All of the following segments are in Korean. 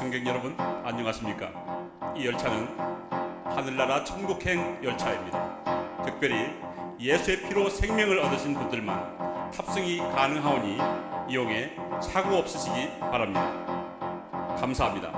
승객 여러분 안녕하십니까? 이 열차는 하늘나라 천국행 열차입니다. 특별히 예수의 피로 생명을 얻으신 분들만 탑승이 가능하오니 이용해 사고 없으시기 바랍니다. 감사합니다.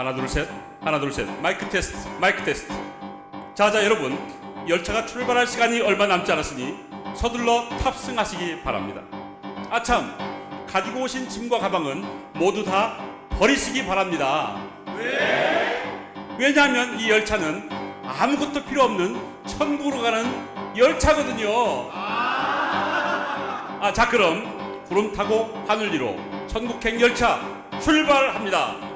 하나 둘 셋, 하나 둘 셋. 마이크 테스트, 마이크 테스트. 자자 여러분, 열차가 출발할 시간이 얼마 남지 않았으니 서둘러 탑승하시기 바랍니다. 아참, 가지고 오신 짐과 가방은 모두 다 버리시기 바랍니다. 왜? 왜냐하면 이 열차는 아무것도 필요 없는 천국으로 가는 열차거든요. 아, 자 그럼 구름 타고 하늘 위로 천국행 열차 출발합니다.